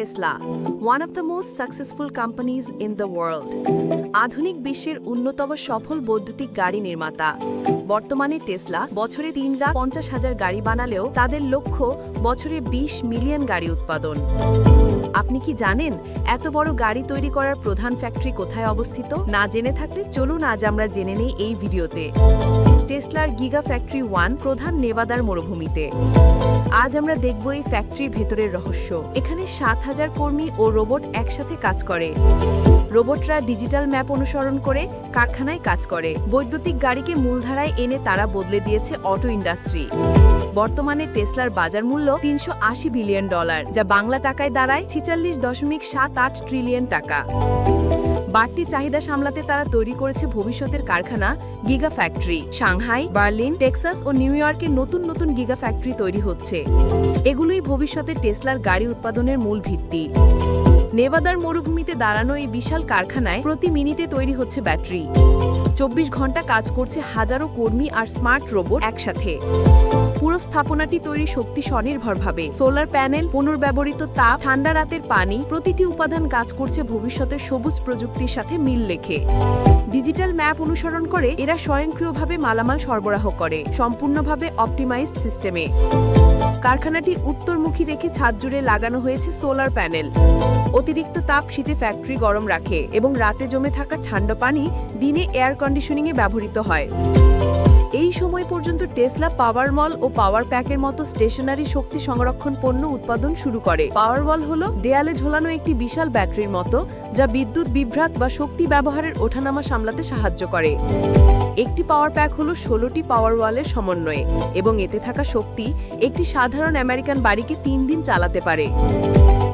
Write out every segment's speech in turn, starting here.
Tesla one of the most successful companies in the world আধুনিক বিশ্বের অন্যতম সফল বৈদ্যুতিক গাড়ি নির্মাতা। বর্তমানে টেসলা বছরে তিন লাখ পঞ্চাশ হাজার গাড়ি বানালেও তাদের লক্ষ্য বছরে ২০ মিলিয়ন গাড়ি উৎপাদন। আপনি কি জানেন এত বড় গাড়ি তৈরি করার প্রধান ফ্যাক্টরি কোথায় অবস্থিত? না জেনে থাকলে চলুন আজ আমরা জেনে নেই এই ভিডিওতে। টেসলার গিগা ফ্যাক্টরি ওয়ান প্রধান নেভাদার মরুভূমিতে। আজ আমরা দেখব এই ফ্যাক্টরির ভেতরের রহস্য। এখানে সাত হাজার কর্মী ও রোবট একসাথে কাজ করে। রোবটরা ডিজিটাল ম্যাপ অনুসরণ করে, কারখানায় কাজ করে। বৈদ্যুতিক গাড়িকে মূলধারায় এনে তারা বদলে দিয়েছে অটো ইন্ডাস্ট্রি। বর্তমানে টেসলার বাজার মূল্য তিনশো আশি বিলিয়ন ডলার, যা বাংলা টাকায় দাঁড়ায় ছিচল্লিশ দশমিক সাত আট ট্রিলিয়ন টাকা। বাড়তি চাহিদা সামলাতে তারা তৈরি করেছে ভবিষ্যতের কারখানা giga factory Shanghai, Berlin, Texas ও নিউ ইয়র্কে নতুন নতুন গিগা ফ্যাক্টরি তৈরি হচ্ছে। এগুলোই ভবিষ্যতে টেসলার গাড়ি উৎপাদনের মূল ভিত্তি। নেভাদার মরুভূমিতে দাঁড়ানো এই বিশাল কারখানায় প্রতি মিনিটে তৈরি হচ্ছে ব্যাটারি। চব্বিশ ঘণ্টা কাজ করছে হাজারো কর্মী আর স্মার্ট রোবট একসাথে। পুরো স্থাপনাটি তৈরি শক্তি স্বনির্ভরভাবে। সোলার প্যানেল, পুনর্ব্যবহৃত তাপ, ঠান্ডা রাতের পানি, প্রতিটি উপাদান কাজ করছে ভবিষ্যতের সবুজ প্রযুক্তির সাথে মিল রেখে। ডিজিটাল ম্যাপ অনুসরণ করে এরা স্বয়ংক্রিয়ভাবে মালামাল সরবরাহ করে, সম্পূর্ণভাবে অপটিমাইজড সিস্টেমে। কারখানাটি উত্তরমুখী রেখে ছাদ জুড়ে লাগানো হয়েছে সোলার প্যানেল। অতিরিক্ত তাপ শীতে ফ্যাক্টরি গরম রাখে এবং রাতে জমে থাকা ঠান্ডা পানি দিনে এয়ার কন্ডিশনিংয়ে ব্যবহৃত হয়। এই সময় পর্যন্ত টেসলা পাওয়ার মল ও পাওয়ার প্যাকের মতো স্টেশনারি শক্তি সংরক্ষণ পণ্য উৎপাদন শুরু করে। পাওয়ার ওয়াল হলো দেয়ালে ঝোলানো একটি বিশাল ব্যাটারির মতো, যা বিদ্যুৎ, বিভ্রাট বা শক্তি ব্যবহারের ওঠানামা সামলাতে সাহায্য করে। একটি পাওয়ার প্যাক হলো ষোলোটি পাওয়ার ওয়ালের সমন্বয়ে এবং এতে থাকা শক্তি একটি সাধারণ আমেরিকান বাড়িকে তিন দিন চালাতে পারে।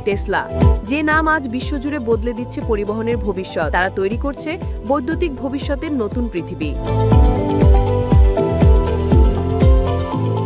টেসলা, যে নাম আজ বিশ্বজুড়ে বদলে দিচ্ছে পরিবহনের ভবিষ্যৎ। তারা তৈরি করছে বৈদ্যুতিক ভবিষ্যতের নতুন পৃথিবী।